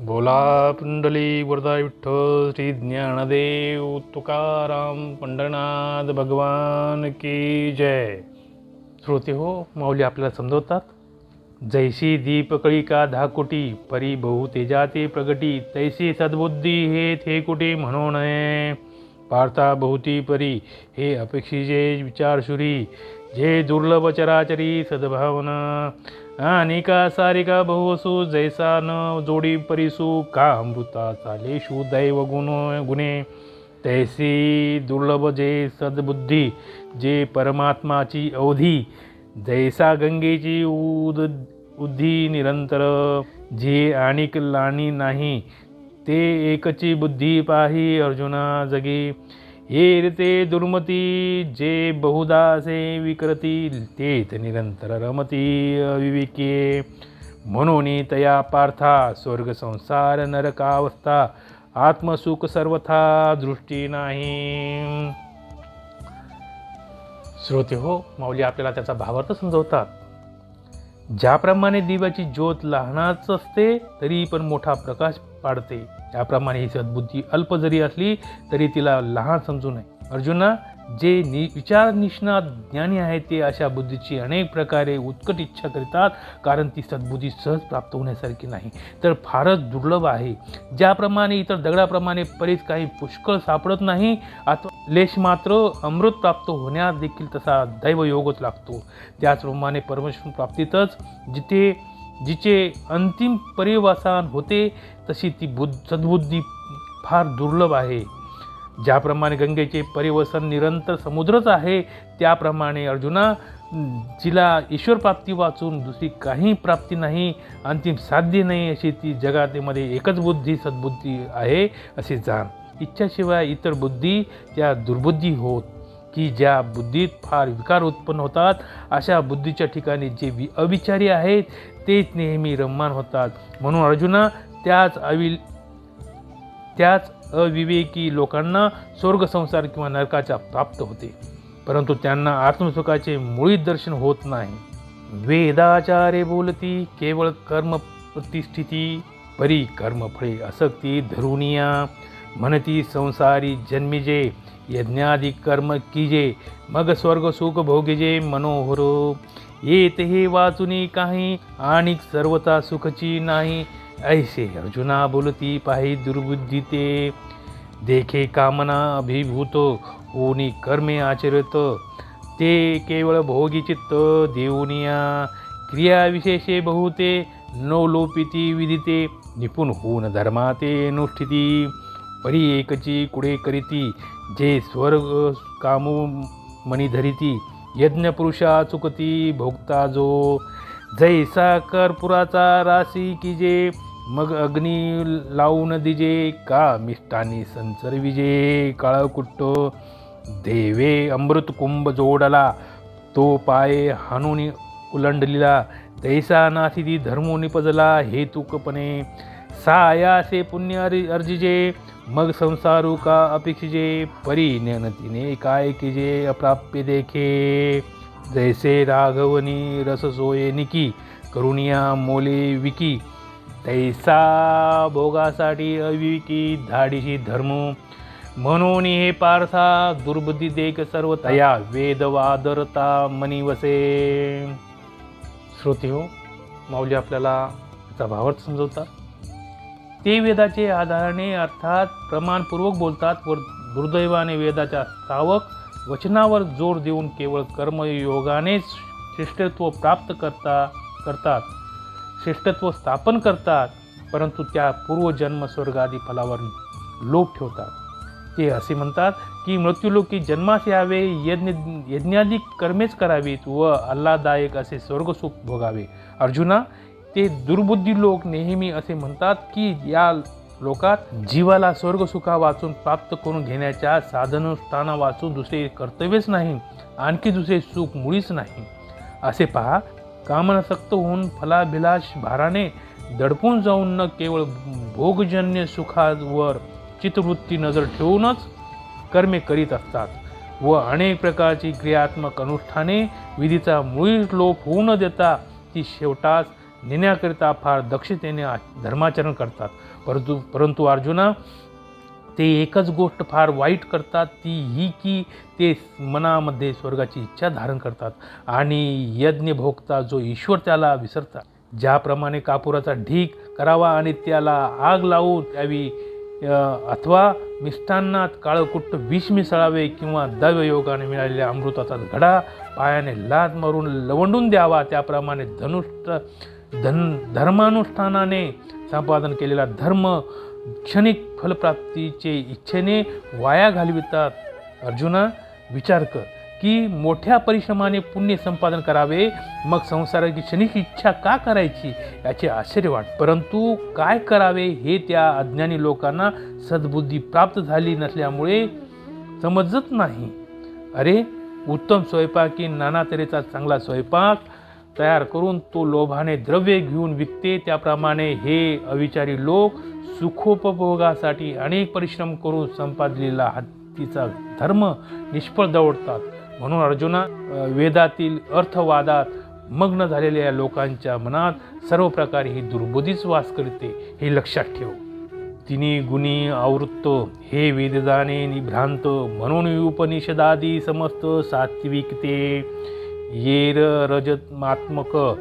बोला पुंडली वरदा विठ्ठल श्री ज्ञानदेव तुकाराम पंढरनाथ भगवान की जय. श्रोते हो माऊली आपल्याला समजवतात? जैशी दीपकळिका दहा कोटी परी बहु तेजाते प्रगटी तैसी सद्बुद्धी हे थे कुठे म्हणू नये. पार्था बहुती परी हे अपेक्षिजे विचारशुरी जे दुर्लभ चराचरी सद्भावना अनेका सारिका बहुसु जैसा न जोडी परिसु का अमृता चालेशु दैव गुण गुणे। तैसी दुर्लभ जे सद्बुद्धी जे परमात्माची अवधी। जैसा गंगेची उद उद्धी निरंतर जे आणिक लाणी नाही ते एकची बुद्धी पाही अर्जुना जगी। हे रीते दुर्मती जे बहुदा असे विकृती तेत निरंतर रमती अविवेके. म्हणून तया पार्था स्वर्ग संसार नरकावस्था आत्मसुख सर्वथा दृष्टी नाही. श्रोते हो माऊली आपल्याला त्याचा भावार्थ समजवतात. ज्याप्रमाणे दिव्याची ज्योत लहानच असते तरी पण मोठा प्रकाश पाडते. त्याप्रमाणे ही सद्बुद्धी अल्प जरी असली तरी तिला लहान समजू नये. अर्जुना जे नि विचार निष्णात ज्ञानी आहेत ते अशा बुद्धीची अनेक प्रकारे उत्कट इच्छा करतात कारण ती सद्बुद्धी सहज प्राप्त होण्यासारखी नाही. तर फारच दुर्लभ आहे. ज्याप्रमाणे इतर दगडाप्रमाणे परीच काही पुष्कळ सापडत नाही अथवा लेश मात्र अमृत प्राप्त होण्यास देखील तसा दैवयोगच लागतो. त्याचप्रमाणे परमेश्वर प्राप्तीतच जिथे जिचे अंतिम परिवासान होते तशी ती बुद्ध सद्बुद्धी फार दुर्लभ आहे. ज्याप्रमाणे गंगेचे परिवसन निरंतर समुद्रच आहे त्याप्रमाणे अर्जुना जिला ईश्वरप्राप्ती वाचून दुसरी काही प्राप्ती नाही अंतिम साध्य नाही अशी ती जगातेमध्ये एकच बुद्धी सद्बुद्धी आहे असे जाण. इच्छाशिवाय इतर बुद्धी त्या दुर्बुद्धी होत की ज्या बुद्धीत फार विकार उत्पन्न होतात अशा बुद्धीच्या ठिकाणी जे वि अविचारी आहेत तेच नेहमी रममान होतात. म्हणून अर्जुना त्याच अवि त्याच अविवेकी लोकांना स्वर्गसंसार किंवा नरकाच्या प्राप्त होते. परंतु त्यांना आत्मसुखाचे मुळीत दर्शन होत नाही. वेदाचारे बोलती केवळ कर्म प्रतिष्ठिती परी कर्मफळे असक्ती धरुनिया. म्हणती संसारी जन्मिजे यज्ञादी कर्म कीजे मग स्वर्ग सुख भोगिजे मनोहर. येत हे वाचुनी काही आणि सर्वता सुखची नाही. ऐसे अर्जुना बोलती पाहि दुर्बुद्धी ते. देखे कामना अभिभूत ओनी कर्मे आचरत. ते केवळ भोगी चित्त देऊनिया क्रियाविशेषे बहुते नो लोपिती विदिते. निपुण होऊन धर्माते अनुष्ठिती. परी एकची कुडे करीती जे स्वर्ग कामू मणी धरिती. यज्ञपुरुषा चुकती भोगता जो. जैसा कर्पुराचा राशी की जे मग अग्नी लावून दिजे का मिष्टानी संचर विजे. काळकुट्ट देवे अमृत कुंभ जोडला तो पाये हाणून उलंडलीला. तैसा नासी ती धर्मो निपजला हेतुकपणे सायासे पुण्य अर्जिजे. मग संसारू का अपेक्षिजे? परी नेनतीने काय कीजे? अप्राप्य देखे। जैसे राघवनी रस सोये निकी करुणिया मोले विकी तैसा भोगासाठी अविकी धाडीशी धर्म। म्हणून हे पारसा दुर्बुद्धी देख सर्व तया वेद वादरता मनी वसे। श्रोते हो माऊली आपल्याला त्याचा भावार्थ समजवतात. ते वेदाचे आधाराने अर्थात प्रमाणपूर्वक बोलतात व दुर्दैवाने वेदाच्या सावक वचनावर जोर देऊन केवळ कर्मयोगानेच श्रेष्ठत्व प्राप्त करता करतात श्रेष्ठत्व स्थापन करतात परंतु त्या पूर्वजन्म स्वर्गादी फलावर लोभ ठेवतात. ते असे म्हणतात की मृत्यूलोकी जन्मास यावे यज्ञ यज्ञादी कर्मेच करावीत व आल्हादायक असे स्वर्गसुख भोगावे. अर्जुना ते दुर्बुद्धी लोक नेहमी असे म्हणतात की या लोकात जीवाला स्वर्गसुखा वाचून प्राप्त करून घेण्याच्या साधनस्थाना वाचून दुसरे कर्तव्यच नाही आणखी दुसरे सुख मुळीच नाही. असे पहा कामनासक्त होऊन फलाभिलाष भाराने दडपून जाऊन न केवळ भोगजन्य सुखावर चित्तवृत्ती नजर ठेवूनच कर्मे करीत असतात व अनेक प्रकारची क्रियात्मक अनुष्ठाने विधीचा मुळीच लोप होऊ न देता ती शेवटास नेण्याकरिता फार दक्षतेने आ- धर्माचरण करतात. परंतु परंतु अर्जुना ते एकच गोष्ट फार वाईट करतात ती ही की ते मनामध्ये स्वर्गाची इच्छा धारण करतात आणि यज्ञ भोगता जो ईश्वर त्याला विसरतात. ज्याप्रमाणे कापुराचा ढीक करावा आणि त्याला आग लावून द्यावी अथवा मिष्टान्नात काळकुट्ट विष मिसळावे किंवा दैवयोगाने मिळालेल्या अमृताचा घडा पायाने लात मारून लवंडून द्यावा त्याप्रमाणे धनुष्ट धन धर्मानुष्ठानाने संपादन केलेला धर्म क्षणिक फलप्राप्तीचे इच्छेने वाया घालवितात. अर्जुना विचार कर की मोठ्या परिश्रमाने पुण्य संपादन करावे मग संसाराची क्षणिक इच्छा का करायची याचे आश्चर्य वाट. परंतु काय करावे हे त्या अज्ञानी लोकांना सद्बुद्धी प्राप्त झाली नसल्यामुळे समजत नाही. अरे उत्तम स्वयंपाकी नाना तऱ्हेचा चांगला स्वयंपाक तयार करून तो लोभाने द्रव्य घेऊन विकते. त्याप्रमाणे हे अविचारी लोक सुखोपभोगासाठी अनेक परिश्रम करून संपादलेला हत्तीचा धर्म निष्फळ दवडतात. म्हणून अर्जुना वेदातील अर्थवादात मग्न झालेल्या या लोकांच्या मनात सर्व प्रकारे ही दुर्बुद्धीच वास करते हे लक्षात ठेव. तिन्ही गुणी आवृत्त हे वेदजाने निभ्रांत म्हणून उपनिषदादी समस्त सात्विकते येर रजमात्मक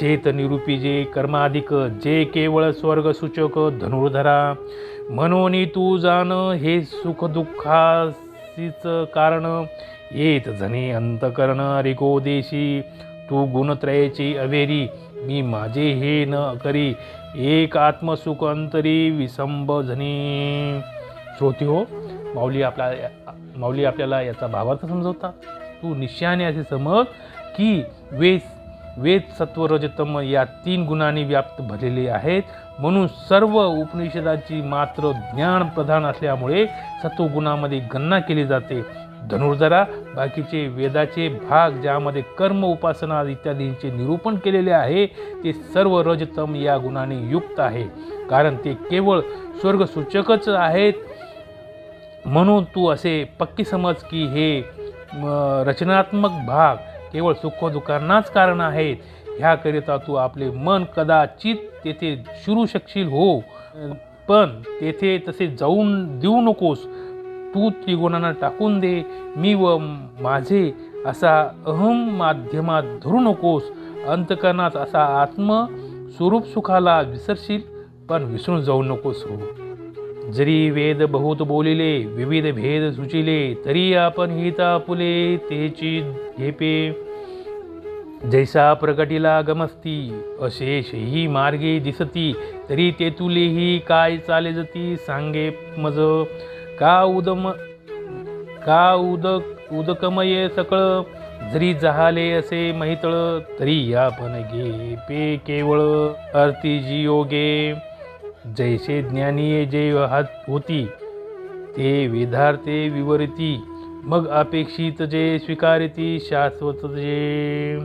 जेत निरूपी जे कर्माधिक जे केवळ स्वर्गसूचक धनुर्धरा. म्हणून तू जाण हे सुखदुःखासीच कारण. येत झने अंतकरण रिको देशी तू गुणत्रयाची अवेरी. मी माझे हे न करी एक आत्मसुख अंतरी विसंबजनी श्रोती हो माऊली आपला माऊली आपल्याला याचा भावार्थ समजवतात? तू निश्चयाने असे समज की वेद वेद सत्व रजतम या तीन गुणांनी व्याप्त भरलेले आहेत. म्हणून सर्व उपनिषदाची मात्र ज्ञान प्रधान असल्यामुळे सत्वगुणामध्ये गणना केली जाते. धनुर्धरा बाकीचे वेदाचे भाग ज्यामध्ये कर्म उपासना इत्यादींचे निरूपण केलेले आहे ते सर्व रजतम या गुणाने युक्त आहे. कारण ते केवळ स्वर्गसूचकच आहेत. म्हणून तू असे पक्की समज की हे रचनात्मक भाग केवळ सुखदुःखांनाच कारण आहेत. ह्याकरिता तू आपले मन कदाचित तेथे शिरू शकशील हो. पण तेथे तसे जाऊन देऊ नकोस. तू त्रिगुणांना टाकून दे. मी व माझे असा अहम माध्यमात धरू नकोस. अंतकरणात असा आत्म स्वरूप सुखाला विसरशील पण विसरून जाऊ नकोस हो. जरी वेद बहुत बोलिले विविध भेद सुचिले तरी आपण हिता फुले तेची घेपे जैसा प्रगटीला गमस्ती अशेष ही मार्गे दिसती तरी तेतुलेही काय चाले जती सांगे मज. का उदम का उदक उदकमये सकळ जरी जहाले असे महितळ तरी आपण घे पे केवळ अर्थी जी योगे. जैसे ज्ञानीये जे हात होती ते वेदार्थे विवरती मग अपेक्षित जे स्वीकारती शाश्वत जे.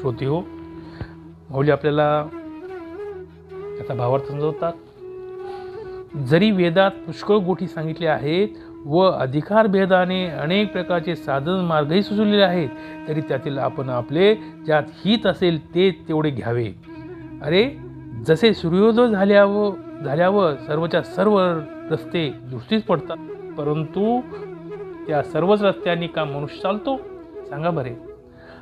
श्रोती हो मौली आपल्याला याचा भावार्थ समजवतात. जरी वेदात पुष्कळ गोठी सांगितल्या आहेत व अधिकार भेदाने अनेक प्रकारचे साधन मार्गही सुचवलेले आहेत तरी त्यातील आपण आपले ज्यात हित असेल ते तेवढे घ्यावे. अरे जसे सूर्योदय झाल्यावर झाल्यावर सर्वच्या सर्व रस्ते दृष्टीच पडतात. परंतु त्या सर्वच रस्त्यांनी का मनुष्य चालतो? सांगा बरे.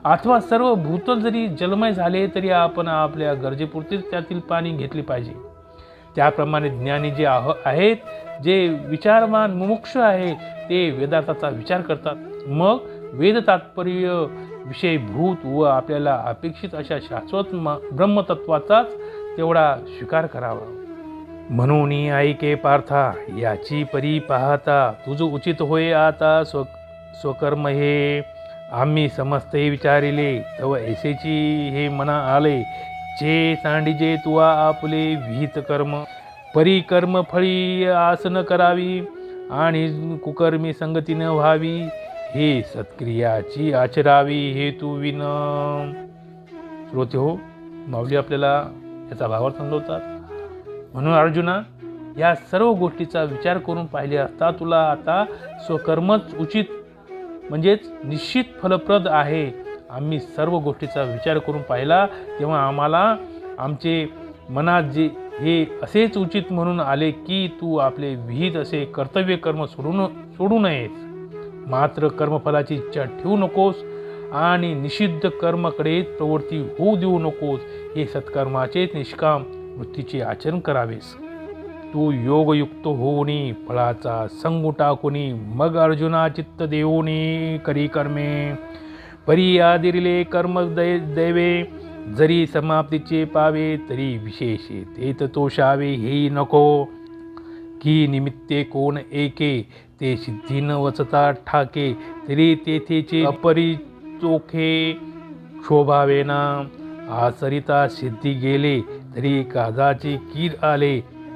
अथवा सर्व भूतल जरी जलमय झाले तरी आपण आपल्या गरजेपुरतीच त्यातील पाणी घेतले पाहिजे. त्याप्रमाणे ज्ञानी जे आह आहेत जे विचारमान मुमुक्ष आहे ते वेदार्थाचा विचार करतात. मग वेद तात्पर्य विषय भूत व आपल्याला अपेक्षित अशा शाश्वत म- ब्रह्मतत्वाचाच तेवढा स्वीकार करावा. म्हणून ऐके पार्था याची परी पाहता तुझं उचित होय आता स्व स्वकर्म हे आम्ही समजते विचारिले तव ऐसेची हे मना आले. जे सांडिजे तुवा आपले विहित कर्म. परिकर्म फळी आसन करावी आणि कुकर्मी संगती न व्हावी. हे सत्क्रियाची आचरावी हे तू विन. श्रोते हो माऊली आपल्याला याचा भावार्थ समजवतात म्हणून अर्जुना या सर्व गोष्टीचा विचार करून पाहिले असता तुला आता स्वकर्मच उचित म्हणजेच निश्चित फलप्रद आहे. आम्ही सर्व गोष्टीचा विचार करून पाहिला तेव्हा आम्हाला आमचे मनात जे हे असेच उचित म्हणून आले की तू आपले विहित असे कर्तव्य कर्म सोडून सोडू नयेस. मात्र कर्मफलाची इच्छा ठेवू नकोस. आणि निषिद्ध कर्माकडे प्रवृत्ती होऊ देऊ नकोस. हे सत्कर्माचे निष्काम वृत्तीचे आचरण करावेस. तू योगयुक्त होऊनी फळाचा संग टाकुनी मग अर्जुना चित्त देऊनी करी कर्मे. परी आदिरिले कर्म दै दैवे जरी समाप्तीचे पावे तरी विशेष तेत तोषावे हेही नको. की निमित्ते कोण एके ते सिद्धी न वचता ठाके तरी तेथेचे चोखे शोभावेना. आचरिता सिद्धी गेले तरी काजाचे कीर आले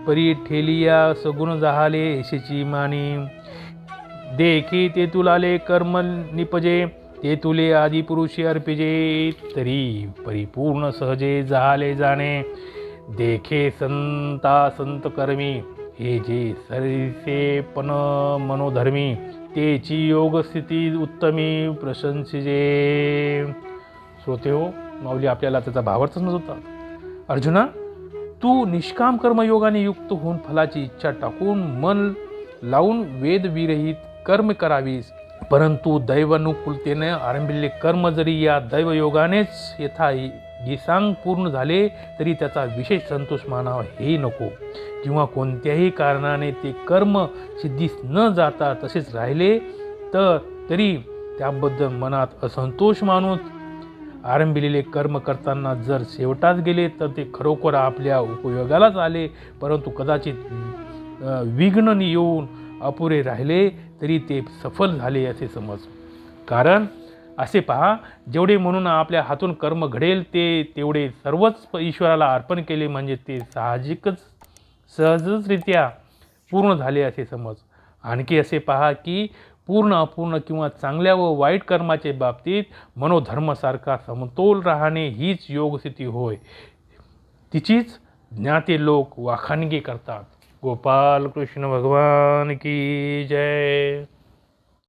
परी ठेलिया सगुण जहाले यशची मानी. देखी ते तुलाले कर्म निपजे ते तुले आदिपुरुषी अर्पिजे तरी परिपूर्ण सहजे जहाले जाणे. देखे संता संत कर्मी हे जे सरिसेपण मनोधर्मी तेची योगस्थिती उत्तमी प्रशंसिजे. श्रोते हो माऊली आपल्याला त्याचा भावार्थ होता अर्जुना तू निष्काम कर्मयोगाने युक्त होऊन फलाची इच्छा टाकून मन लावून वेदविरहित कर्म करावीस. परंतु दैवानुकूलतेने आरंभिले कर्म जरी या दैवयोगानेच यथा येसांग पूर्ण झाले तरी त्याचा विशेष संतोष मानावा हे नको. किंवा कोणत्याही कारणाने ते कर्म सिद्धीस न जाता तसेच राहिले तर तरी त्याबद्दल मनात असंतोष मानून आरंभिलेले कर्म करताना जर शेवटात गेले तर ते खरोखर आपल्या उपयोगालाच आले. परंतु कदाचित विघ्न येऊन अपुरे राहिले तरी ते सफल झाले असे समज. कारण असे पहा जेवढे म्हणून आपल्या हातून कर्म घडेल ते तेवढे सर्वच ईश्वराला अर्पण केले म्हणजे ते साहजिकच सहजरित्या पूर्ण झाले असे समज. आणखी असे पहा की पूर्ण अपूर्ण किंवा चांगल्या व वाईट कर्माचे बाबतीत मनोधर्मासारखा समतोल राहणे हीच योगस्थिती होय. तिचीच ज्ञाते लोक वाखाणगी करतात. गोपाल कृष्ण भगवान की जय.